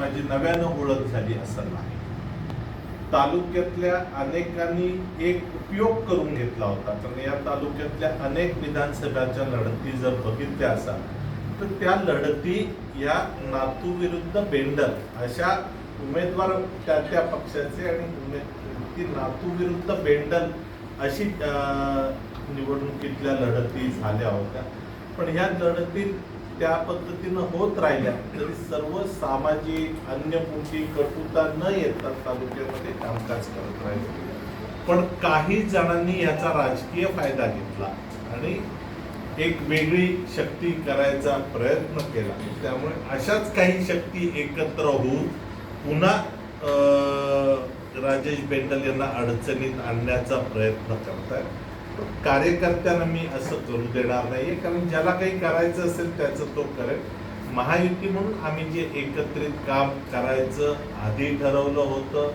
माझी नव्यानं ओळख झाली असं नाही. तालुक्यातल्या अनेकांनी एक उपयोग करून घेतला होता. कारण या तालुक्यातल्या अनेक विधानसभाच्या लढती जर बघितल्या असाल तर त्या लढती या नातू विरुद्ध बेंडल अशा उमेदवार त्या त्या पक्षाचे आणि उमेद ती नातू विरुद्ध बेंडल अशी अं, निवडणुकीतल्या लढती झाल्या होत्या. पण ह्या लढतीत त्या पद्धतीनं होत राहिल्या तरी सर्व सामाजिक अन्य कोणती कटुता न येतात तालुक्यामध्ये कामकाज करत राहिले. पण काही जणांनी याचा राजकीय फायदा घेतला आणि एक वेगळी शक्ती करायचा प्रयत्न केला. त्यामुळे अशाच काही शक्ती एकत्र होऊन पुन्हा राजेश बेंडल यांना अडचणीत आणण्याचा प्रयत्न करतायत. पण कार्यकर्त्यांना मी असं करू देणार नाहीये कारण ज्याला काही करायचं असेल त्याचं तो करेल. महायुती म्हणून आम्ही जे एकत्रित काम करायचं आधी ठरवलं होतं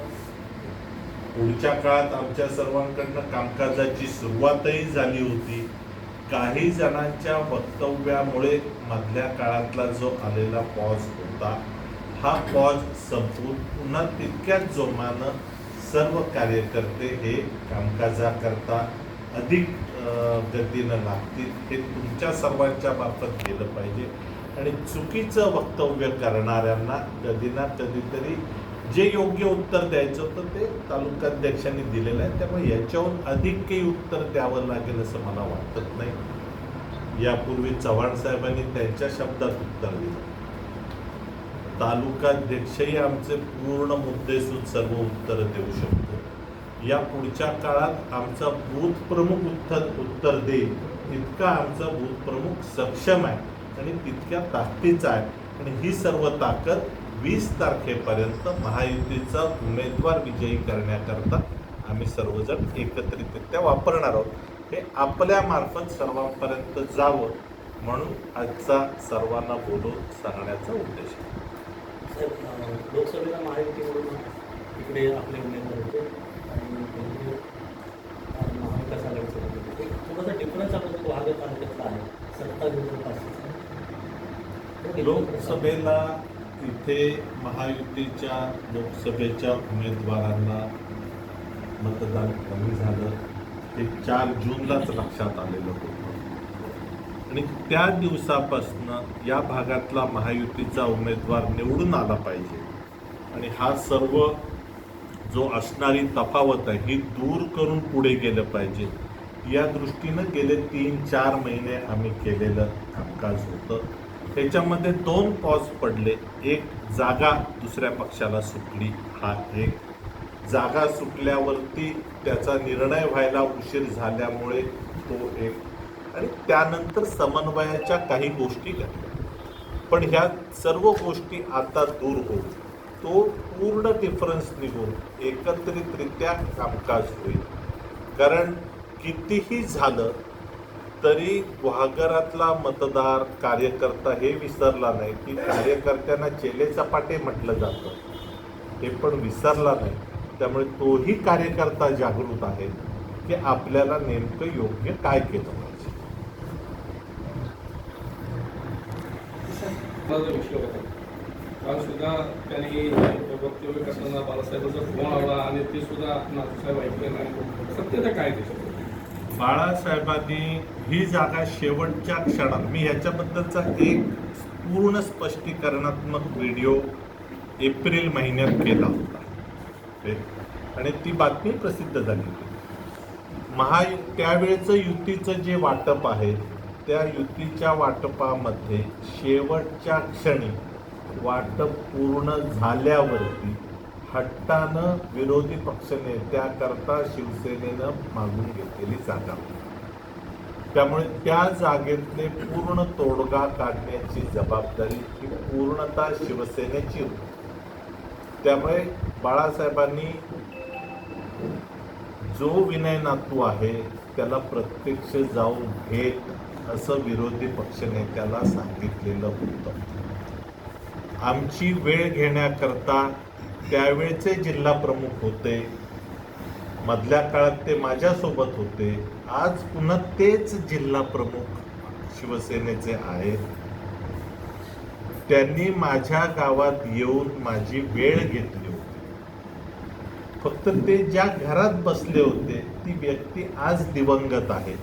पुढच्या काळात आमच्या सर्वांकडनं कामकाजाची सुरुवातही झाली होती. काही जणांच्या वक्तव्यामुळे मधल्या काळातला जो आलेला पॉज होता हा पॉज संपून पुन्हा तितक्याच जोमानं सर्व कार्यकर्ते हे कामकाजाकरता अधिक अं, गतीनं लागतील हे तुमच्या सर्वांच्या मार्फत केलं पाहिजे. आणि चुकीचं वक्तव्य करणाऱ्यांना कधी ना कधीतरी जे योग्य उत्तर द्यायचं होतं ते तालुकाध्यक्षांनी दिलेलं आहे. त्यामुळे याच्याहून अधिक काही उत्तर द्यावं लागेल असं मला वाटत नाही. यापूर्वी चव्हाण साहेबांनी त्यांच्या शब्दात उत्तर दिलं. तालुकाध्यक्षही आमचे पूर्ण मुद्देसूद सर्व उत्तरं देऊ शकतो. या पुढच्या काळात आमचा बूथ प्रमुख उत्तर उत्तर देईल. तितका आमचा बूथ प्रमुख सक्षम आहे आणि तितक्या ताकदीचा आहे. आणि ही सर्व ताकद वीस तारखेपर्यंत महायुतीचा उमेदवार विजयी करण्याकरता आम्ही सर्वजण एकत्रितरित्या वापरणार आहोत. हे आपल्यामार्फत सर्वांपर्यंत जावं म्हणून आजचा सर्वांना बोलून सांगण्याचा उद्देश आहे. लोकसभेला इकडे आपले उमेदवार होते आणि इकडे, अं, महाविकास आघाडीचे होते एक थोडासा डिफरन्स मागे वाघ आहे. सत्ता विरोधात लोकसभेला इथे महायुतीच्या लोकसभेच्या उमेदवारांना मतदान कमी झालं. हे चार जूनलाच लक्षात आलेलं होतं. आणि त्या दिवसापासनं या भागातला महायुतीचा उमेदवार निवडून आला पाहिजे. आणि हा सर्व जो असणारी तफावत आहे ही दूर करून पुढे गेलं पाहिजे. या दृष्टीनं गेले तीन चार महिने आम्ही केलेलं कामकाज होतं. त्याच्यामध्ये दोन पॉज पडले. एक जागा दुसऱ्या पक्षाला सुटली. हा एक. जागा सुटल्यावरती त्याचा निर्णय व्हायला उशीर झाल्यामुळे तो एक. आणि त्यानंतर समन्वयाच्या काही गोष्टी घडल्या. पण ह्या सर्व गोष्टी आता दूर होऊन तो पूर्ण डिफरन्स निघून एकत्रितरित्या कामकाज होईल. कारण कितीही झालं तरी गुहागरातला मतदार कार्यकर्ता हे विसरला नाही की कार्यकर्त्यांना चेले चपाटे म्हटलं जातं. हे पण विसरला नाही. त्यामुळे तोही कार्यकर्ता जागृत आहे की आपल्याला नेमकं योग्य काय केलं पाहिजे. माझा काल सुद्धा त्यांनी वक्तव्य करताना बाळासाहेबांचा फोन आला आणि ते सुद्धा नाथसाहेब ऐकले नाही. सत्यता काय दिसत बाळासाहेबांनी ही जागा शेवटच्या क्षणात मी ह्याच्याबद्दलचा एक पूर्ण स्पष्टीकरणात्मक व्हिडिओ एप्रिल महिन्यात केला होता. आणि ती बातमी प्रसिद्ध झाली होती. महा त्यावेळेचं युतीचं जे वाटप आहे त्या युतीच्या वाटपामध्ये शेवटच्या क्षणी वाटप पूर्ण झाल्यावरती हट्टानं विरोधी पक्षनेत्याकरता शिवसेनेनं मागून घेतलेली जागा. त्यामुळे त्या जागेतले पूर्ण तोडगा काढण्याची जबाबदारी ही पूर्णतः शिवसेनेची होती. त्यामुळे बाळासाहेबांनी जो विनय नातू आहे त्याला प्रत्यक्ष जाऊन भेट असं विरोधी पक्षनेत्याला सांगितलेलं होतं. आमची वेळ घेण्याकरता त्यावेळचे जिल्हा प्रमुख होते. मधल्या काळात ते माझ्यासोबत होते. आज पुन्हा तेच जिल्हा प्रमुख शिवसेनेचे आहेत. त्यांनी माझ्या गावात येऊन माझी वेळ घेतली होती. फक्त ते ज्या घरात बसले होते ती व्यक्ती आज दिवंगत आहे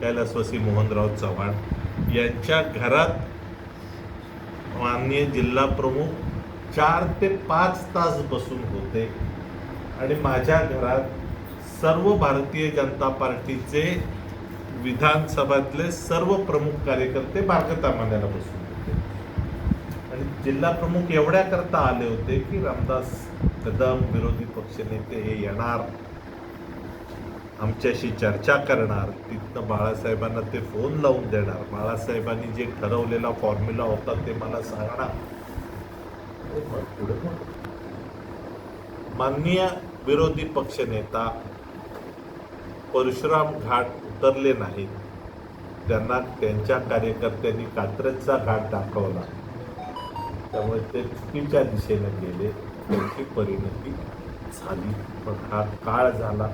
कैलासवासी मोहनराव चव्हाण यांच्या घरात माननीय जिल्हा प्रमुख चार ते पाच तास बसून होते. आणि माझ्या घरात सर्व भारतीय जनता पार्टीचे विधानसभातले सर्व प्रमुख कार्यकर्ते बारकता मानायला बसून होते. आणि जिल्हा प्रमुख एवढ्या करता आले होते की रामदास कदम विरोधी पक्षनेते हे येणार. आमच्याशी चर्चा करणार. तिथनं बाळासाहेबांना ते फोन लावून देणार. बाळासाहेबांनी जे ठरवलेला फॉर्म्युला होता ते मला सांगणार. माननीय विरोधी पक्षनेता परशुराम घाट उतरले नाहीत. त्यांना त्यांच्या कार्यकर्त्यांनी कात्रजचा घाट दाखवला. त्यामुळे ते चुकीच्या दिशेने गेले. त्यांची परिणती झाली. पण हा काळ झाला.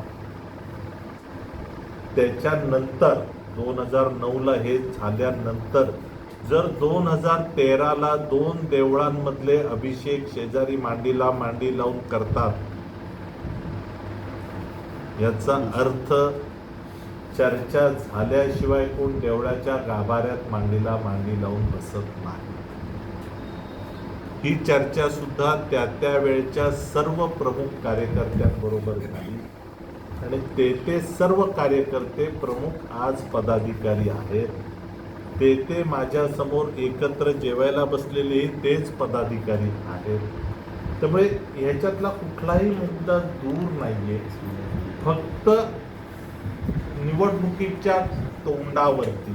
त्याच्यानंतर दोन हजार नऊला हे झाल्यानंतर जर दोन हजार तेराला दोन देवळांमधले अभिषेक शेजारी मांडीला मांडी लावून करतात याचा अर्थ चर्चा झाल्याशिवाय कोण देवळाच्या गाभाऱ्यात मांडीला मांडी लावून बसत नाही. ही चर्चा सुद्धा त्या त्या वेळच्या सर्व प्रमुख कार्यकर्त्यांबरोबर झाली. आणि ते ते सर्व कार्यकर्ते प्रमुख आज पदाधिकारी आहेत. ते ते माझ्यासमोर एकत्र जेवायला बसलेले तेच पदाधिकारी आहेत. त्यामुळे ह्याच्यातला कुठलाही मुद्दा दूर नाही आहे फक्त निवडणुकीच्या तोंडावरती.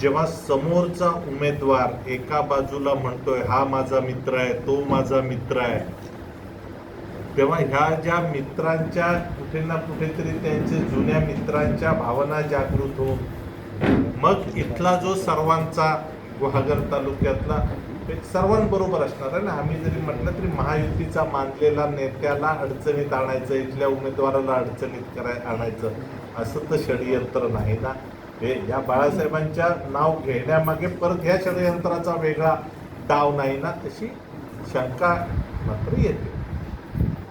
जेव्हा समोरचा उमेदवार एका बाजूला म्हणतोय हा माझा मित्र आहे तो माझा मित्र आहे. तेव्हा ह्या ज्या मित्रांच्या कुठे ना कुठेतरी त्यांचे जुन्या मित्रांच्या भावना जागृत होऊन मग इथला जो सर्वांचा गुहागर तालुक्यातला एक सर्वांबरोबर असणार आहे. ना आम्ही जरी म्हटलं तरी महायुतीचा मानलेला नेत्याला अडचणीत आणायचं इथल्या उमेदवाराला अडचणीत कराय आणायचं असं तर षडयंत्र नाही ना. हे या बाळासाहेबांच्या नाव घेण्यामागे परत ह्या षडयंत्राचा वेगळा डाव नाही ना तशी शंका मात्र येते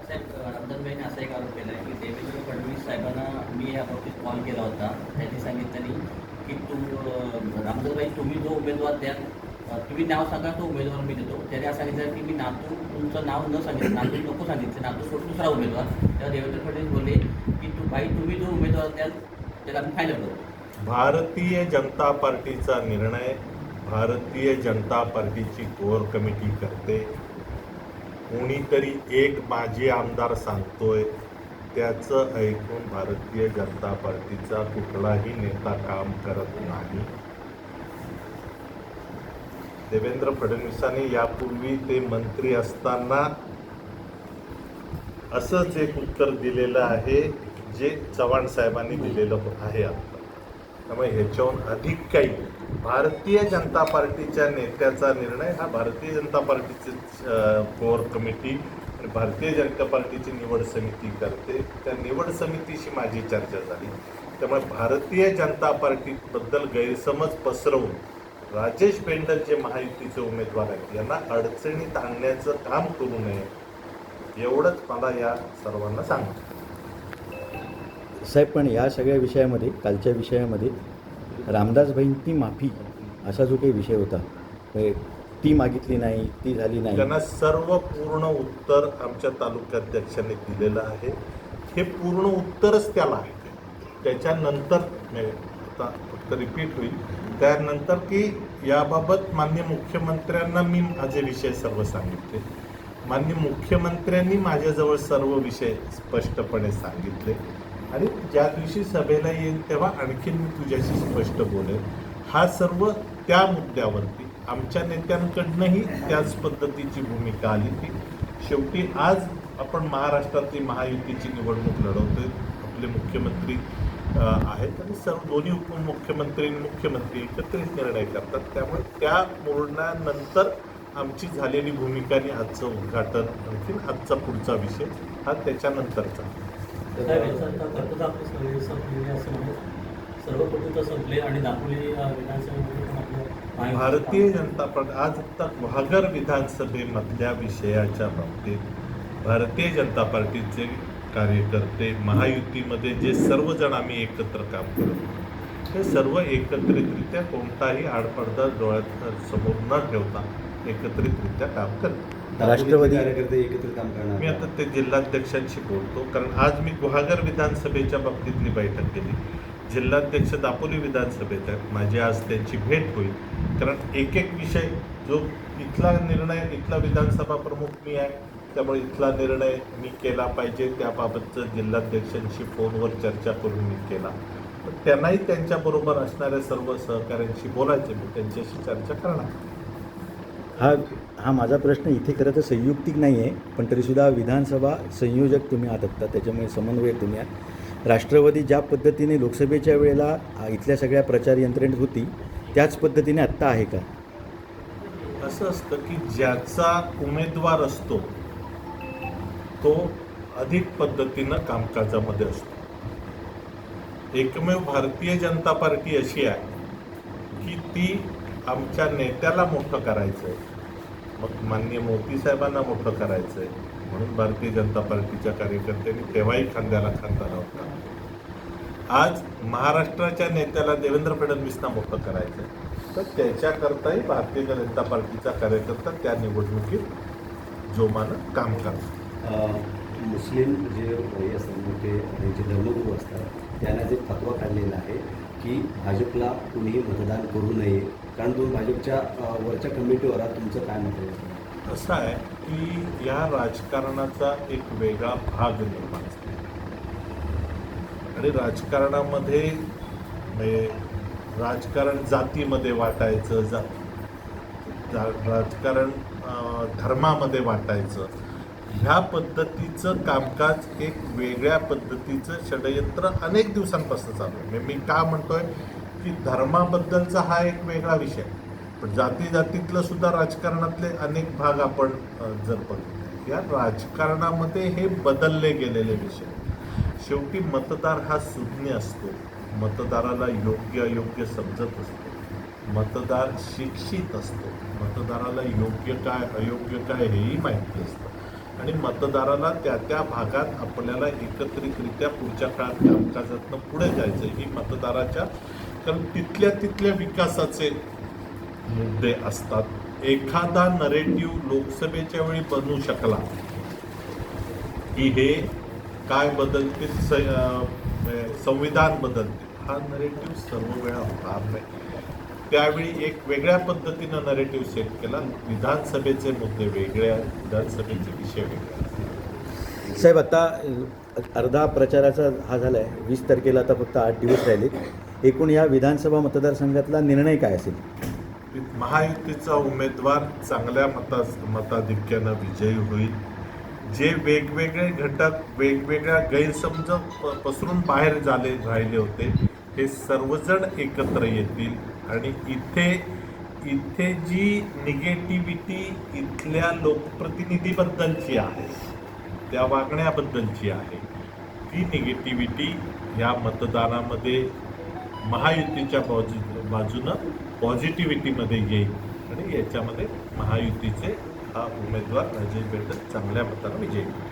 साहेब रामदासबाईंनी असा एक आरोप केला आहे की देवेंद्र फडणवीस साहेबांना मी या बाबतीत कॉल केला होता त्यांनी सांगितलं की तू अं, रामदासबाई तुम्ही जो उमेदवार द्या. तुम्ही नाव सांगा तो उमेदवार मी देतो. त्याने असं सांगितलं की मी नातू तुमचं नाव न सांगितलं नातू नको सांगितलं. नातू सोडून दुसरा उमेदवार. तेव्हा देवेंद्र फडणवीस बोलले की तू भाई तुम्ही जो उमेदवार द्याल त्याला आम्ही फायनल करू. भारतीय जनता पार्टीचा निर्णय भारतीय जनता पार्टीची कोर कमिटी करते. कोणीतरी एक माजी आमदार सांगतोय त्याचं ऐकून भारतीय जनता पार्टीचा कुठलाही नेता काम करत नाही. देवेंद्र फडणवीसांनी यापूर्वी ते मंत्री असताना असंच एक उत्तर दिलेलं आहे जे चव्हाण साहेबांनी दिलेलं आहे आता. त्यामुळे ह्याच्याहून अधिक काही भारतीय जनता पार्टीच्या नेत्याचा निर्णय हा भारतीय जनता पार्टीचे कोर कमिटी आणि भारतीय जनता पार्टीची निवड समिती करते. त्या निवड समितीशी माझी चर्चा झाली. त्यामुळे भारतीय जनता पार्टीबद्दल गैरसमज पसरवून राजेश पेंडल जे महायुतीचे उमेदवार आहेत. यांना अडचणीत आणण्याचं काम करू नये एवढंच मला या सर्वांना सांगतो. साहेब पण या सगळ्या विषयामध्ये कालच्या विषयामध्ये रामदासबाईंची माफी असा जो काही विषय होता ते ती मागितली नाही ती झाली नाही. त्यांना सर्व पूर्ण उत्तर आमच्या तालुकाध्यक्षांनी दिलेलं आहे. हे पूर्ण उत्तरच त्याला आहे. त्याच्यानंतर आता फक्त रिपीट होईल. त्यानंतर की याबाबत मान्य मुख्यमंत्र्यांना मी माझे विषय सर्व सांगितले. मान्य मुख्यमंत्र्यांनी माझ्याजवळ सर्व विषय स्पष्टपणे सांगितले. आणि ज्या दिवशी सभेला येईल तेव्हा आणखीन मी तुझ्याशी स्पष्ट बोलेन. हा सर्व त्या मुद्द्यावरती आमच्या नेत्यांकडनंही त्याच पद्धतीची भूमिका आली की शेवटी आज आपण महाराष्ट्रातली महायुतीची निवडणूक लढवतोय. आपले मुख्यमंत्री आहेत आणि सर्व दोन्ही उपमुख्यमंत्री आणि मुख्यमंत्री एकत्रित निर्णय करतात. त्यामुळे त्या मोडण्यानंतर आमची झालेली भूमिका आणि आजचं उद्घाटन आणखी आजचा पुढचा विषय हा त्याच्यानंतरचा. भारतीय जनता पार्टी आज तक वाघर विधानसभेमधल्या विषयाच्या बाबतीत भारतीय जनता पार्टीचे कार्यकर्ते महायुतीमध्ये जे सर्वजण आम्ही एकत्र काम करतो ते सर्व एकत्रितरित्या कोणताही आडपडदा डोळ्यात समोर न ठेवता एकत्रितरित्या काम करतो. राष्ट्रवादी कार्यकर्ते एकत्र काम करणार मी आता ते जिल्हाध्यक्षांशी बोलतो कारण आज मी गुहागर विधानसभेच्या बाबतीतली बैठक केली. जिल्हाध्यक्ष दापोली विधानसभेत आहेत. माझी आज त्यांची भेट होईल. कारण एक एक विषय जो इथला निर्णय इथला विधानसभा प्रमुख मी आहे त्यामुळे इथला निर्णय मी केला पाहिजे. त्याबाबतचं जिल्हाध्यक्षांशी फोनवर चर्चा करून मी केला. पण त्यांनाही त्यांच्याबरोबर असणाऱ्या सर्व सहकाऱ्यांशी बोलायचे मी त्यांच्याशी चर्चा करणार. हा हा माझा प्रश्न इथे खरं तर संयुक्तिक नाही आहे पण तरीसुद्धा विधानसभा संयोजक तुम्ही आहात त्याच्यामुळे समन्वयक तुम्ही आहात. राष्ट्रवादी ज्या पद्धतीने लोकसभेच्या वेळेला इथल्या सगळ्या प्रचार यंत्रणेत होती त्याच पद्धतीने आत्ता आहे का? असं असतं की ज्याचा उमेदवार असतो तो अधिक पद्धतीनं कामकाजामध्ये असतो. एकमेव भारतीय जनता पार्टी अशी आहे की ती आमच्या नेत्याला मोठं करायचं आहे मग माननीय मोदी साहेबांना मोठं करायचं आहे म्हणून भारतीय जनता पार्टीच्या कार्यकर्त्यांनी तेव्हाही खांद्याला खांदा होता आज महाराष्ट्राच्या नेत्याला देवेंद्र फडणवीसना मोठं करायचं आहे तर त्याच्याकरताही भारतीय जनता पार्टीचा कार्यकर्ता त्या निवडणुकीत जोमानं काम करतो मुस्लिम जे भाई असतात मोठे जे धर्मगुरू असतात त्यांना जे फतवा काढलेला आहे की भाजपला कुणीही मतदान करू नये. कारण तुम्ही भाजपच्या वरच्या कमिटीवर तुमचं काय मत आहे? असं आहे की या राजकारणाचा एक वेगळा भाग निर्माण आणि राजकारणामध्ये म्हणजे राजकारण जातीमध्ये वाटायचं जा जा- राजकारण धर्मामध्ये वाटायचं. ह्या पद्धतीचं कामकाज एक वेगळ्या पद्धतीचं षडयंत्र अनेक दिवसांपासून चालू आहे. म्हणजे मी का म्हणतोय की धर्माबद्दलचा हा एक वेगळा विषय पण जाती जातीतलं सुद्धा राजकारणातले अनेक भाग आपण जर बघितले. या राजकारणामध्ये हे बदलले गेलेले विषय शेवटी मतदार हा सुज्ञ असतो. मतदाराला योग्य अयोग्य समजत असतो. मतदार शिक्षित असतो. मतदाराला योग्य काय अयोग्य काय हेही माहिती असतं. आणि मतदाराला त्या त्या भागात आपल्याला एकत्रितरित्या पुढच्या काळात कामकाजातनं पुढे जायचं ही मतदाराच्या कारण तिथल्या तिथल्या विकासाचे मुद्दे असतात. एखादा नरेटिव्ह लोकसभेच्या वेळी बनू शकला की हे काय बदलतील स संविधान बदलतील हा नरेटिव्ह सर्व वेळा होणार नाही. त्यावेळी एक वेगळ्या पद्धतीनं नरेटिव्ह सेट केला. विधानसभेचे मुद्दे वेगळे आहेत विधानसभेचे विषय वेगळे साहेब आता अर्धा प्रचाराचा हा झाला आहे वीस तारखेला आता फक्त आठ दिवस राहिले एकूण या विधानसभा मतदारसंघातला निर्णय काय असेल? महायुतीचा उमेदवार चांगल्या मता मताधिक्यानं विजयी होईल. जे वेगवेगळे घटक वेगवेगळ्या गैरसमज प- पसरून बाहेर झाले राहिले होते हे सर्वजण एकत्र येतील आणि इथे इथे जी निगेटिव्हिटी इथल्या लोकप्रतिनिधीबद्दलची आहे त्या वागण्याबद्दलची आहे ती निगेटिव्हिटी या मतदानामध्ये महायुतीच्या बाजू बाजूनं पॉझिटिव्हिटीमध्ये येईल. आणि याच्यामध्ये महायुतीचे हा उमेदवार राजेश बेटन चांगल्या मतानं विजयी होईल.